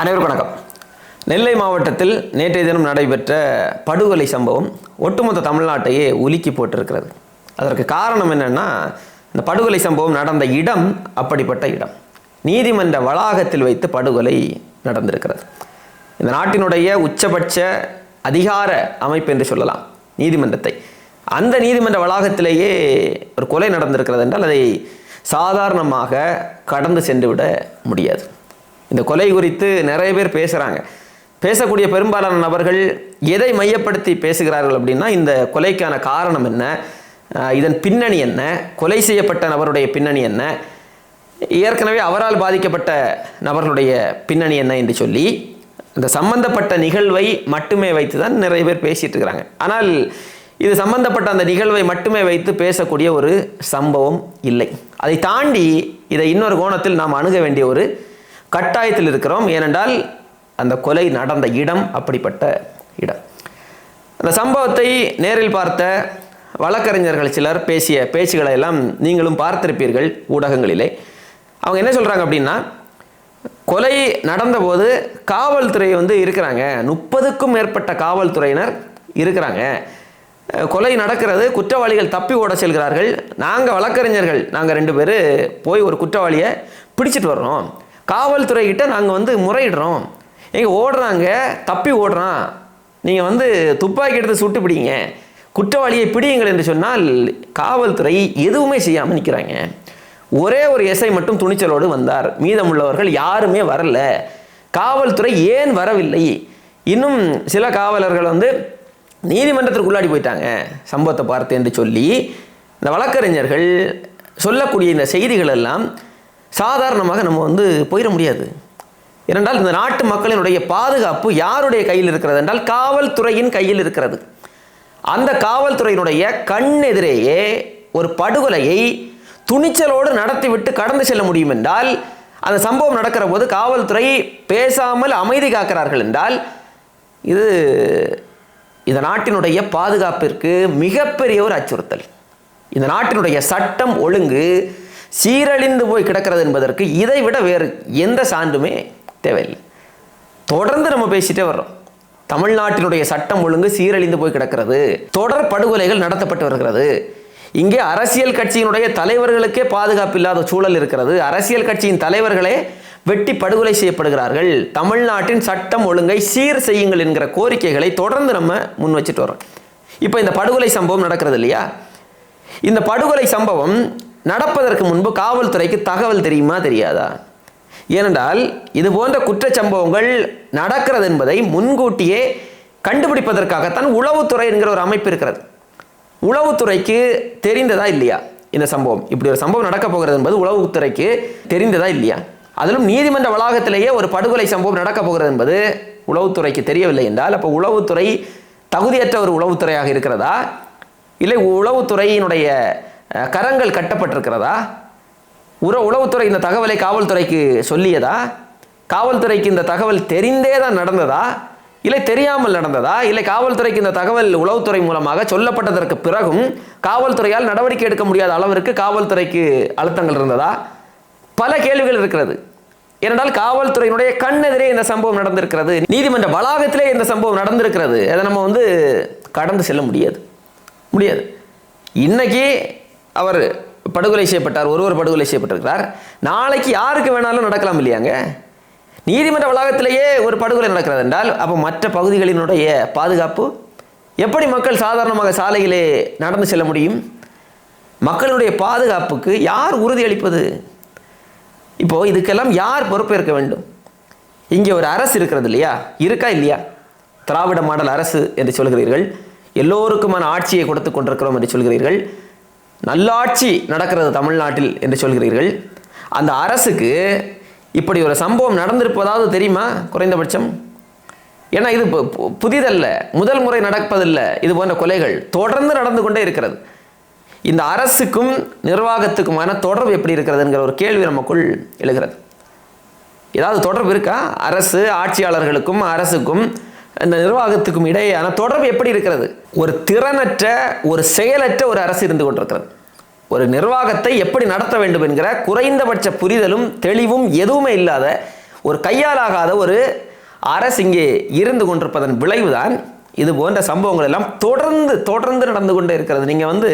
அனைவருக்கும் வணக்கம். நெல்லை மாவட்டத்தில் நேற்றைய தினம் நடைபெற்ற படுகொலை சம்பவம் ஒட்டுமொத்த தமிழ்நாட்டையே உலுக்கி போட்டிருக்கிறது. அதற்கு காரணம் என்னென்னா இந்த படுகொலை சம்பவம் நடந்த இடம் அப்படிப்பட்ட இடம். நீதிமன்ற வளாகத்தில் வைத்து படுகொலை நடந்திருக்கிறது. இந்த நாட்டினுடைய உச்சபட்ச அதிகார அமைப்பு என்று சொல்லலாம் நீதிமன்றத்தை. அந்த நீதிமன்ற வளாகத்திலேயே ஒரு கொலை நடந்திருக்கிறது என்றால் அதை சாதாரணமாக கடந்து சென்று விட முடியாது. இந்த கொலை குறித்து நிறைய பேர் பேசுகிறாங்க பேசக்கூடிய பெரும்பாலான நபர்கள் எதை மையப்படுத்தி பேசுகிறார்கள் அப்படின்னா இந்த கொலைக்கான காரணம் என்ன? இதன் பின்னணி என்ன? கொலை செய்யப்பட்ட நபருடைய பின்னணி என்ன? ஏற்கனவே அவரால் பாதிக்கப்பட்ட நபர்களுடைய பின்னணி என்ன என்று சொல்லி இந்த சம்பந்தப்பட்ட நிகழ்வை மட்டுமே வைத்து தான் நிறைய பேர் பேசிகிட்டு இருக்கிறாங்க. ஆனால் இது சம்பந்தப்பட்ட அந்த நிகழ்வை மட்டுமே வைத்து பேசக்கூடிய ஒரு சம்பவம் இல்லை. அதை தாண்டி இதை இன்னொரு கோணத்தில் நாம் அணுக வேண்டிய ஒரு கட்டாயத்தில் இருக்கிறோம். ஏனென்றால் அந்த கொலை நடந்த இடம் அப்படிப்பட்ட இடம். அந்த சம்பவத்தை நேரில் பார்த்த வழக்கறிஞர்கள் சிலர் பேசிய பேச்சுகளை எல்லாம் நீங்களும் பார்த்திருப்பீர்கள் ஊடகங்களிலே. அவங்க என்ன சொல்கிறாங்க அப்படின்னா கொலை நடந்தபோது காவல்துறை வந்து இருக்கிறாங்க. முப்பதுக்கும் மேற்பட்ட காவல்துறையினர் இருக்கிறாங்க. கொலை நடக்கிறது குற்றவாளிகள் தப்பி ஓட செல்கிறார்கள். நாங்கள் வழக்கறிஞர்கள் நாங்கள் ரெண்டு பேர் போய் ஒரு குற்றவாளியை பிடிச்சிட்டு வர்றோம். காவல்துறைக்கிட்ட நாங்கள் வந்து முறையிடுறோம். எங்க ஓடுறாங்க தப்பி ஓடுறான். நீங்கள் வந்து துப்பாக்கி எடுத்து சுட்டு பிடிங்க. குற்றவாளியை பிடியுங்கள் என்று சொன்னால் காவல்துறை எதுவுமே செய்யாமல் நிற்கிறாங்க ஒரே ஒரு எஸ்ஐ மட்டும் துணிச்சலோடு வந்தார். மீதமுள்ளவர்கள் யாருமே வரல. காவல்துறை ஏன் வரவில்லை? இன்னும் சில காவலர்கள் வந்து நீதிமன்றத்திற்கு உள்ளாடி போயிட்டாங்க சம்பவத்தை பார்த்து என்று சொல்லி இந்த வழக்கறிஞர்கள் சொல்லக்கூடிய இந்த செய்திகள் எல்லாம் சாதாரணமாக நம்ம வந்து போயிட முடியாது. ஏனென்றால் இந்த நாட்டு மக்களினுடைய பாதுகாப்பு யாருடைய கையில் இருக்கிறது என்றால் காவல்துறையின் கையில் இருக்கிறது. அந்த காவல்துறையினுடைய கண் எதிரேயே ஒரு படுகொலையை துணிச்சலோடு நடத்திவிட்டு கடந்து செல்ல முடியும் என்றால் அந்த சம்பவம் நடக்கிற போது காவல்துறை பேசாமல் அமைதி காக்கிறார்கள் என்றால் இது இந்த நாட்டினுடைய பாதுகாப்பிற்கு மிகப்பெரிய ஒரு அச்சுறுத்தல். இந்த நாட்டினுடைய சட்டம் ஒழுங்கு சீரழிந்து போய் கிடக்கிறது என்பதற்கு இதை விட வேறு எந்த சான்றுமே தேவையில்லை. தொடர்ந்து நம்ம பேசிட்டே வர்றோம். தமிழ்நாட்டினுடைய சட்டம் ஒழுங்கு சீரழிந்து போய் கிடக்கிறது. தொடர் படுகொலைகள் நடத்தப்பட்டு வருகிறது. இங்கே அரசியல் கட்சியினுடைய தலைவர்களுக்கே பாதுகாப்பு இல்லாத சூழல் இருக்கிறது. அரசியல் கட்சியின் தலைவர்களே வெட்டி படுகொலை செய்யப்படுகிறார்கள். தமிழ்நாட்டின் சட்டம் ஒழுங்கை சீர் செய்யுங்கள் என்கிற கோரிக்கைகளை தொடர்ந்து நம்ம முன் வச்சுட்டு வரோம் இப்போ இந்த படுகொலை சம்பவம் நடக்கிறது இல்லையா? இந்த படுகொலை சம்பவம் நடப்பதற்கு முன்பு காவல்துறைக்கு தகவல் தெரியுமா தெரியாதா? ஏனென்றால் இது போன்ற குற்றச்சம்பவங்கள் நடக்கிறது என்பதை முன்கூட்டியே கண்டுபிடிப்பதற்காகத்தான் உளவுத்துறை என்கிற ஒரு அமைப்பு இருக்கிறது. உளவுத்துறைக்கு தெரிந்ததா இல்லையா இந்த சம்பவம்? இப்படி ஒரு சம்பவம் நடக்கப் போகிறது என்பது உளவுத்துறைக்கு தெரிந்ததா இல்லையா? அதிலும் நீதிமன்ற வளாகத்திலேயே ஒரு படுகொலை சம்பவம் நடக்கப் போகிறது என்பது உளவுத்துறைக்கு தெரியவில்லை என்றால் அப்போ உளவுத்துறை தகுதியற்ற ஒரு உளவுத்துறையாக இருக்கிறதா? இல்லை உளவுத்துறையினுடைய கரங்கள் கட்டப்பட்டிருக்கிறதா? உற உளவுத்துறை இந்த தகவலை காவல்துறைக்கு சொல்லியதா? காவல்துறைக்கு இந்த தகவல் தெரிந்தே தான் நடந்ததா? இல்லை தெரியாமல் நடந்ததா? இல்லை காவல்துறைக்கு இந்த தகவல் உளவுத்துறை மூலமாக சொல்லப்பட்டதற்கு பிறகும் காவல்துறையால் நடவடிக்கை எடுக்க முடியாத அளவிற்கு காவல்துறைக்கு அழுத்தங்கள் இருந்ததா? பல கேள்விகள் இருக்கிறது. ஏனென்றால் காவல்துறையினுடைய கண்ணெதிரே இந்த சம்பவம் நடந்திருக்கிறது. நீதிமன்ற வளாகத்திலே இந்த சம்பவம் நடந்திருக்கிறது. அதை நம்ம வந்து கடந்து செல்ல முடியாது. முடியாது. இன்னைக்கு அவர் படுகொலை செய்யப்பட்டார் ஒருவர் படுகொலை செய்யப்பட்டிருக்கிறார். நாளைக்கு யாருக்கு வேணாலும் நடக்கலாம் இல்லையாங்க? நீதிமன்ற வளாகத்திலேயே ஒரு படுகொலை நடக்கிறது என்றால் அப்போ மற்ற பகுதிகளினுடைய பாதுகாப்பு? எப்படி மக்கள் சாதாரணமாக சாலையிலே நடந்து செல்ல முடியும்? மக்களுடைய பாதுகாப்புக்கு யார் உறுதியளிப்பது இப்போது இதுக்கெல்லாம் யார் பொறுப்பேற்க வேண்டும்? இங்கே ஒரு அரசு இருக்கிறது இல்லையா? இருக்கா இல்லையா? திராவிட மாடல் அரசு என்று சொல்கிறீர்கள். எல்லோருக்குமான ஆட்சியை கொடுத்து கொண்டிருக்கிறோம் என்று சொல்கிறீர்கள். நல்லாட்சி நடக்கிறது தமிழ்நாட்டில் என்று சொல்கிறீர்கள். அந்த அரசுக்கு இப்படி ஒரு சம்பவம் நடந்திருப்பதாவது தெரியுமா? குறைந்தபட்சம். ஏன்னா இது பு- பு- புதிதல்ல. முதல் முறை நடப்பதில்லை. இது போன்ற கொலைகள் தொடர்ந்து நடந்து கொண்டே இருக்கிறது. இந்த அரசுக்கும் நிர்வாகத்துக்குமான தொடர்பு எப்படி இருக்கிறதுங்கிற ஒரு கேள்வி நமக்குள் எழுகிறது. ஏதாவது தொடர்பு இருக்கா? அரசு ஆட்சியாளர்களுக்கும் அரசுக்கும் அந்த நிர்வாகத்துக்கும் இடையேயான தொடர்பு எப்படி இருக்கிறது? ஒரு திறனற்ற ஒரு செயலற்ற ஒரு அரசு இருந்து கொண்டிருக்கிறது. ஒரு நிர்வாகத்தை எப்படி நடத்த வேண்டும் என்கிற குறைந்தபட்ச புரிதலும் தெளிவும் எதுவுமே இல்லாத ஒரு கையாலாகாத ஒரு அரசு இங்கே இருந்து கொண்டிருப்பதன் விளைவுதான் இது போன்ற சம்பவங்கள் எல்லாம் தொடர்ந்து தொடர்ந்து நடந்து கொண்டே இருக்கிறது. நீங்கள் வந்து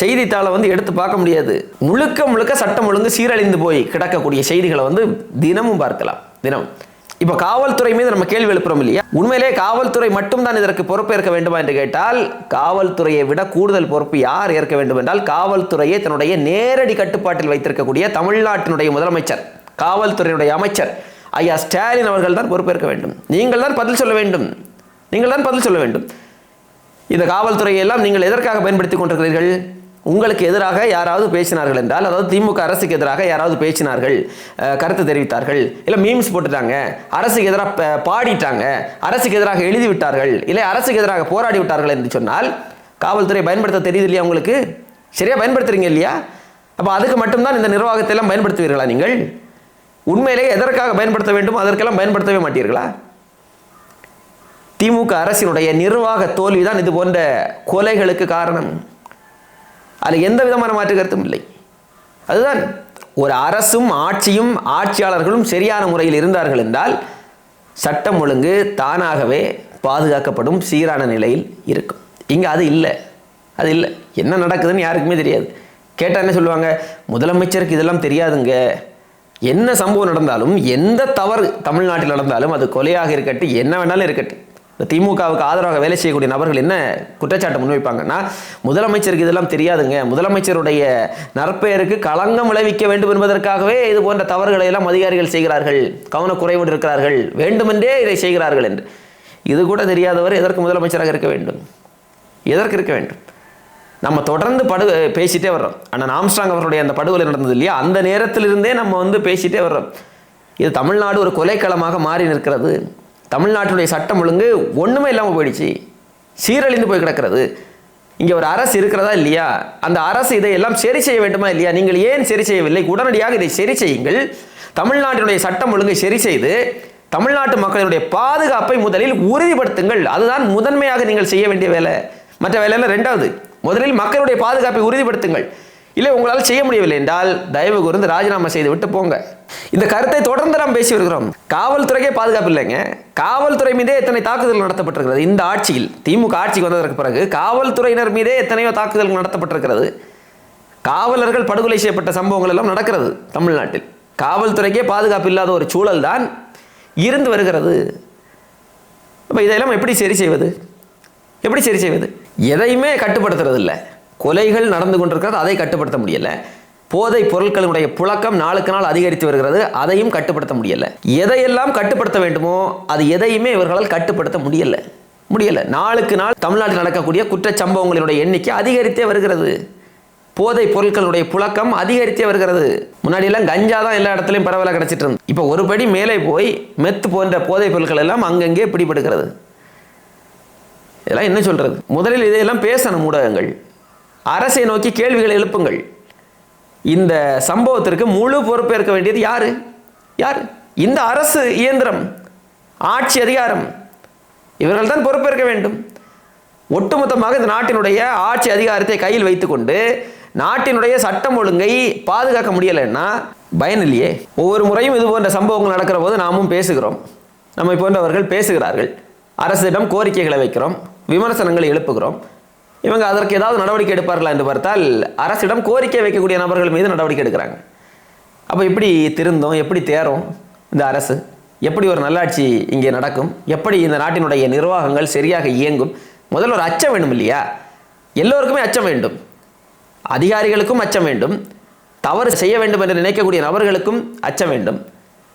செய்தித்தாளை வந்து எடுத்து பார்க்க முடியாது. முழுக்க முழுக்க சட்டம் ஒழுங்கு சீரழிந்து போய் கிடக்கக்கூடிய செய்திகளை வந்து தினமும் பார்க்கலாம். தினம் இப்போ காவல்துறை மீது நம்ம கேள்வி எழுப்புறோம் இல்லையா? உண்மையிலே காவல்துறை மட்டும்தான் இதற்கு பொறுப்பேற்க வேண்டுமா என்று கேட்டால் காவல்துறையை விட கூடுதல் பொறுப்பு யார் ஏற்க வேண்டும் என்றால் காவல்துறையை தன்னுடைய நேரடி கட்டுப்பாட்டில் வைத்திருக்கக்கூடிய தமிழ்நாட்டினுடைய முதலமைச்சர் காவல்துறையினுடைய அமைச்சர் ஐயா ஸ்டாலின் அவர்கள் தான் பொறுப்பேற்க வேண்டும். நீங்கள் தான் பதில் சொல்ல வேண்டும். நீங்கள் தான் பதில் சொல்ல வேண்டும். இந்த காவல்துறையை எல்லாம் நீங்கள் எதற்காக பயன்படுத்தி கொண்டிருக்கிறீர்கள்? உங்களுக்கு எதிராக யாராவது பேசினார்கள் என்றால் அதாவது திமுக அரசுக்கு எதிராக யாராவது பேசினார்கள் கருத்து தெரிவித்தார்கள் இல்லை மீம்ஸ் போட்டுட்டாங்க அரசுக்கு எதிராக பாடிட்டாங்க அரசுக்கு எதிராக எழுதி விட்டார்கள் இல்லை அரசுக்கு எதிராக போராடி விட்டார்கள் என்று சொன்னால் காவல்துறை பயன்படுத்த தெரியுது இல்லையா உங்களுக்கு? சரியா பயன்படுத்துறீங்க இல்லையா? அப்போ அதுக்கு மட்டும்தான் இந்த நிர்வாகத்தை எல்லாம் பயன்படுத்துவீர்களா நீங்கள்? உண்மையிலேயே எதற்காக பயன்படுத்த வேண்டும் அதற்கெல்லாம் பயன்படுத்தவே மாட்டீர்களா? திமுக அரசினுடைய நிர்வாக தோல்விதான் இது போன்ற கொலைகளுக்கு காரணம். அதில் எந்த விதமான மாற்று கருத்தும் இல்லை. அதுதான் ஒரு அரசும் ஆட்சியும் ஆட்சியாளர்களும் சரியான முறையில் இருந்தார்கள் என்றால் சட்டம் ஒழுங்கு தானாகவே பாதுகாக்கப்படும் சீரான நிலையில் இருக்கும். இங்கே அது இல்லை. அது இல்லை. என்ன நடக்குதுன்னு யாருக்குமே தெரியாது. கேட்டால் என்ன சொல்லுவாங்க? முதலமைச்சருக்கு இதெல்லாம் தெரியாதுங்க. என்ன சம்பவம் நடந்தாலும் எந்த தவறு தமிழ்நாட்டில் நடந்தாலும் அது கொலையாக இருக்கட்டும் என்ன வேணாலும் இருக்கட்டும். இந்த திமுகவுக்கு ஆதரவாக வேலை செய்யக்கூடிய நபர்கள் என்ன குற்றச்சாட்டு முன்வைப்பாங்கன்னா முதலமைச்சருக்கு இதெல்லாம் தெரியாதுங்க. முதலமைச்சருடைய நற்பெயருக்கு களங்கம் விளைவிக்க வேண்டும் என்பதற்காகவே இது போன்ற தவறுகளை எல்லாம் அதிகாரிகள் செய்கிறார்கள். கவனக்குறைவோடு இருக்கிறார்கள். வேண்டுமென்றே இதை செய்கிறார்கள் என்று. இது கூட தெரியாதவர் எதற்கு முதலமைச்சராக இருக்க வேண்டும்? எதற்கு இருக்க வேண்டும்? நம்ம தொடர்ந்து படு பேசிட்டே வர்றோம். ஆனால் ஆம்ஸ்ட்ராங் அவருடைய அந்த படுகொலை நடந்தது இல்லையா? அந்த நேரத்திலிருந்தே நம்ம வந்து பேசிட்டே வர்றோம். இது தமிழ்நாடு ஒரு கொலைக்களமாக மாறி நிற்கிறது. தமிழ்நாட்டுடைய சட்டம் ஒழுங்கு ஒன்றுமே இல்லாமல் போயிடுச்சு. சீரழிந்து போய் கிடக்கிறது. இங்கே ஒரு அரசு இருக்கிறதா இல்லையா? அந்த அரசு இதையெல்லாம் சரி செய்ய வேண்டுமா இல்லையா? நீங்கள் ஏன் சரி செய்யவில்லை? உடனடியாக இதை சரி செய்யுங்கள். தமிழ்நாட்டினுடைய சட்டம் ஒழுங்கை சரி செய்து தமிழ்நாட்டு மக்களினுடைய பாதுகாப்பை முதலில் உறுதிப்படுத்துங்கள். அதுதான் முதன்மையாக நீங்கள் செய்ய வேண்டிய வேலை. மற்ற வேலையில் ரெண்டாவது முதலில் மக்களுடைய பாதுகாப்பை உறுதிப்படுத்துங்கள். இல்லை உங்களால் செய்ய முடியவில்லை என்றால் தயவு கூர்ந்து ராஜினாமா செய்து விட்டு போங்க. இந்த கருத்தை தொடர்ந்து நாம் பேசி வருகிறோம். காவல்துறைக்கே பாதுகாப்பு இல்லைங்க. காவல்துறை மீதே எத்தனை தாக்குதல் நடத்தப்பட்டிருக்கிறது? இந்த ஆட்சியில் திமுக ஆட்சிக்கு வந்ததற்கு பிறகு காவல்துறையினர் மீதே எத்தனையோ தாக்குதல் நடத்தப்பட்டிருக்கிறது? காவலர்கள் படுகொலை செய்யப்பட்ட சம்பவங்கள் எல்லாம் நடக்கிறது தமிழ்நாட்டில். காவல்துறைக்கே பாதுகாப்பு இல்லாத ஒரு சூழல் தான் இருந்து வருகிறது. இப்போ இதையெல்லாம் எப்படி சரி செய்வது? எப்படி சரி செய்வது? எதையுமே கட்டுப்படுத்துறது இல்லை கொலைகள் நடந்து கொண்டிருக்கிறது அதை கட்டுப்படுத்த முடியலை. போதை பொருட்களுடைய புழக்கம் நாளுக்கு நாள் அதிகரித்து வருகிறது அதையும் கட்டுப்படுத்த முடியலை. எதையெல்லாம் கட்டுப்படுத்த வேண்டுமோ அது எதையுமே இவர்களால் கட்டுப்படுத்த முடியலை. முடியலை. நாளுக்கு நாள் தமிழ்நாட்டில் நடக்கக்கூடிய குற்றச்சம்பவங்களினுடைய எண்ணிக்கை அதிகரித்தே வருகிறது. போதை பொருட்களுடைய புழக்கம் அதிகரித்தே வருகிறது. முன்னாடி எல்லாம் கஞ்சா தான் எல்லா இடத்துலையும் பரவலாக கிடச்சிட்டு இருந்து இப்போ ஒரு படி மேலே போய் மெத்து போன்ற போதைப் பொருட்கள் எல்லாம் அங்கங்கே பிடிபடுகிறது. இதெல்லாம் என்ன சொல்கிறது முதலில் இதையெல்லாம் பேசணும் ஊடகங்கள். அரசை நோக்கி கேள்விகளை எழுப்புங்கள். இந்த சம்பவத்திற்கு முழு பொறுப்பேற்க வேண்டியது யார்? யார்? இந்த அரசு இயந்திரம் ஆட்சி அதிகாரம் இவர்கள் தான் பொறுப்பேற்க வேண்டும். ஒட்டுமொத்தமாக இந்த நாட்டினுடைய ஆட்சி அதிகாரத்தை கையில் வைத்துக்கொண்டு நாட்டினுடைய சட்டம் ஒழுங்கை பாதுகாக்க முடியலைன்னா பயன் இல்லையே. ஒவ்வொரு முறையும் இது போன்ற சம்பவங்கள் நடக்கிற போது நாமும் பேசுகிறோம். நம்மை போன்றவர்கள் பேசுகிறார்கள். அரசிடம் கோரிக்கைகளை வைக்கிறோம். விமர்சனங்களை எழுப்புகிறோம். இவங்க அதற்கு ஏதாவது நடவடிக்கை எடுப்பார்களா என்று பார்த்தால் அரசிடம் கோரிக்கை வைக்கக்கூடிய நபர்கள் மீது நடவடிக்கை எடுக்கிறாங்க. அப்போ எப்படி திருந்தோம் எப்படி தேரும் இந்த அரசு? எப்படி ஒரு நல்லாட்சி இங்கே நடக்கும்? எப்படி இந்த நாட்டினுடைய நிர்வாகங்கள் சரியாக இயங்கும்? முதல்ல ஒரு அச்சம் வேண்டும் இல்லையா? எல்லோருக்குமே அச்சம் வேண்டும். அதிகாரிகளுக்கும் அச்சம் வேண்டும். தவறு செய்ய வேண்டும் என்று நினைக்கக்கூடிய நபர்களுக்கும் அச்சம் வேண்டும்.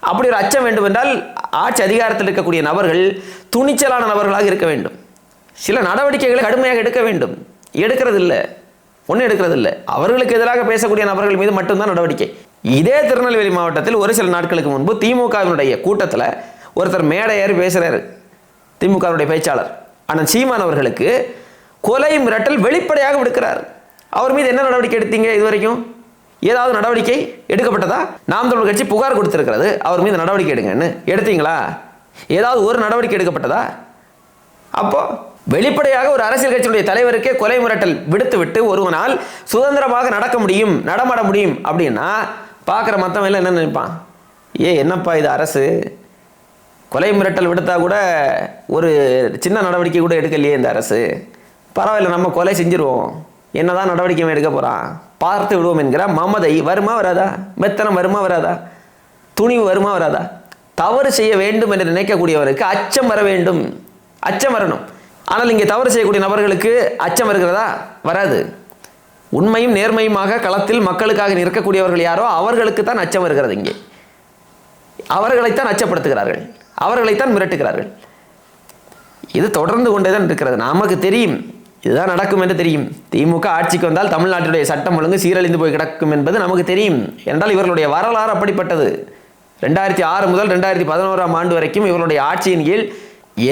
அப்படி ஒரு அச்சம் வேண்டும் என்றால் ஆட்சி அதிகாரத்தில் இருக்கக்கூடிய நபர்கள் துணிச்சலான நபர்களாக இருக்க வேண்டும். சில நடவடிக்கைகளை கடுமையாக எடுக்க வேண்டும். எடுக்கிறதில்ல. ஒன்றும் எடுக்கிறதில்ல. அவர்களுக்கு எதிராக பேசக்கூடிய நபர்கள் மீது மட்டும்தான் நடவடிக்கை. இதே திருநெல்வேலி மாவட்டத்தில் ஒரு சில நாட்களுக்கு முன்பு திமுகவினுடைய கூட்டத்தில் ஒருத்தர் மேடை ஏறி பேசுகிறாரு திமுகவினுடைய பேச்சாளர். ஆனால் சீமான் அவர்களுக்கு கொலை மிரட்டல் வெளிப்படையாக விடுக்கிறார். அவர் மீது என்ன நடவடிக்கை எடுத்தீங்க இது வரைக்கும் ஏதாவது நடவடிக்கை எடுக்கப்பட்டதா? நாம் தமிழ் கட்சி புகார் கொடுத்துருக்கிறது. அவர் மீது நடவடிக்கை எடுங்கன்னு. எடுத்தீங்களா? ஏதாவது ஒரு நடவடிக்கை எடுக்கப்பட்டதா? அப்போது வெளிப்படையாக ஒரு அரசியல் கட்சியுடைய தலைவருக்கே கொலை மிரட்டல் விடுத்து விட்டு ஒருவனால் சுதந்திரமாக நடக்க முடியும் நடமாட முடியும் அப்படின்னா பார்க்குற மற்றவன் எல்லாம் என்ன நினைப்பான்? ஏ என்னப்பா இது அரசு? கொலை மிரட்டல் விடுத்தா கூட ஒரு சின்ன நடவடிக்கை கூட எடுக்கலையே இந்த அரசு? பரவாயில்ல நம்ம கொலை செஞ்சிருவோம். என்னதான் நடவடிக்கை எடுக்க போகிறான் பார்த்து விடுவோம் என்கிற மமதை வருமா வராதா? மெத்தனம் வருமா வராதா? துணிவு வருமா வராதா? தவறு செய்ய வேண்டும் என்று நினைக்கக்கூடியவருக்கு அச்சம் வர வேண்டும். அச்சம் வரணும். ஆனால் இங்கே தவறு செய்யக்கூடிய நபர்களுக்கு அச்சம் வருகிறதா வராது. உண்மையும் நேர்மையுமாக களத்தில் மக்களுக்காக நிற்கக்கூடியவர்கள் யாரோ அவர்களுக்கு தான் அச்சம் வருகிறது இங்கே. அவர்களைத்தான் அச்சப்படுத்துகிறார்கள். அவர்களைத்தான் மிரட்டுகிறார்கள். இது தொடர்ந்து கொண்டே தான் இருக்கிறது. நமக்கு தெரியும். இதுதான் நடக்கும் என்று தெரியும். திமுக ஆட்சிக்கு வந்தால் தமிழ்நாட்டினுடைய சட்டம் ஒழுங்கு சீரழிந்து போய் கிடக்கும் என்பது நமக்கு தெரியும். என்றால் இவர்களுடைய வரலாறு அப்படிப்பட்டது. ரெண்டாயிரத்தி ஆறு முதல் ரெண்டாயிரத்தி பதினோராம் ஆண்டு வரைக்கும் இவர்களுடைய ஆட்சியின் கீழ்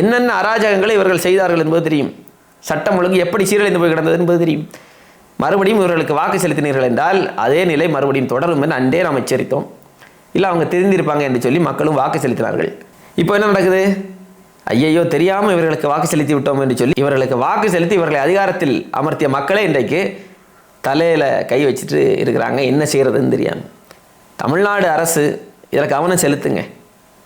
என்னென்ன அராஜகங்களை இவர்கள் செய்தார்கள் என்பது தெரியும். சட்டம் ஒழுங்கு எப்படி சீரழிந்து போய் கிடந்தது என்பது தெரியும். மறுபடியும் இவர்களுக்கு வாக்கு செலுத்தினீர்கள் என்றால் அதே நிலை மறுபடியும் தொடரும் என்று அன்றே நாம் எச்சரித்தோம். இல்லை அவங்க தெரிந்திருப்பாங்க என்று சொல்லி மக்களும் வாக்கு செலுத்தினார்கள். இப்போ என்ன நடக்குது? ஐயையோ தெரியாமல் இவர்களுக்கு வாக்கு செலுத்தி விட்டோம் என்று சொல்லி இவர்களுக்கு வாக்கு செலுத்தி இவர்களை அதிகாரத்தில் அமர்த்திய மக்களே இன்றைக்கு தலையில் கை வச்சுட்டு இருக்கிறாங்க. என்ன செய்கிறதுன்னு தெரியாமல் தமிழ்நாடு அரசு இதில் கவனம் செலுத்துங்க.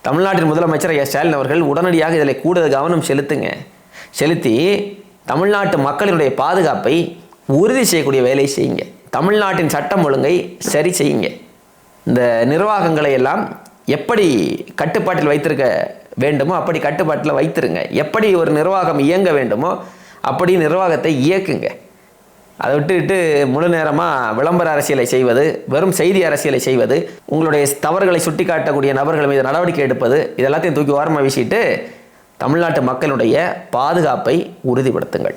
தமிழ்நாட்டின் முதலமைச்சர் எஸ் ஸ்டாலின் அவர்கள் உடனடியாக இதில் கூடுதல் கவனம் செலுத்துங்க. செலுத்தி தமிழ்நாட்டு மக்களினுடைய பாதுகாப்பை உறுதி செய்யக்கூடிய வேலையை செய்யுங்க. தமிழ்நாட்டின் சட்டம் ஒழுங்கை சரி செய்யுங்க. இந்த நிர்வாகங்களை எல்லாம் எப்படி கட்டுப்பாட்டில் வைத்திருக்க வேண்டுமோ அப்படி கட்டுப்பாட்டில் வைத்திருங்க. எப்படி ஒரு நிர்வாகம் இயங்க வேண்டுமோ அப்படி நிர்வாகத்தை இயக்குங்க. அதை விட்டுவிட்டு முழு நேரமாக விளம்பர அரசியலை செய்வது வெறும் செய்தி அரசியலை செய்வது உங்களுடைய தவறுகளை சுட்டிக்காட்டக்கூடிய நபர்கள் மீது நடவடிக்கை எடுப்பது இதெல்லாத்தையும் தூக்கி ஓரமாக வீசிட்டு தமிழ்நாட்டு மக்களுடைய பாதுகாப்பை உறுதிப்படுத்துங்கள்.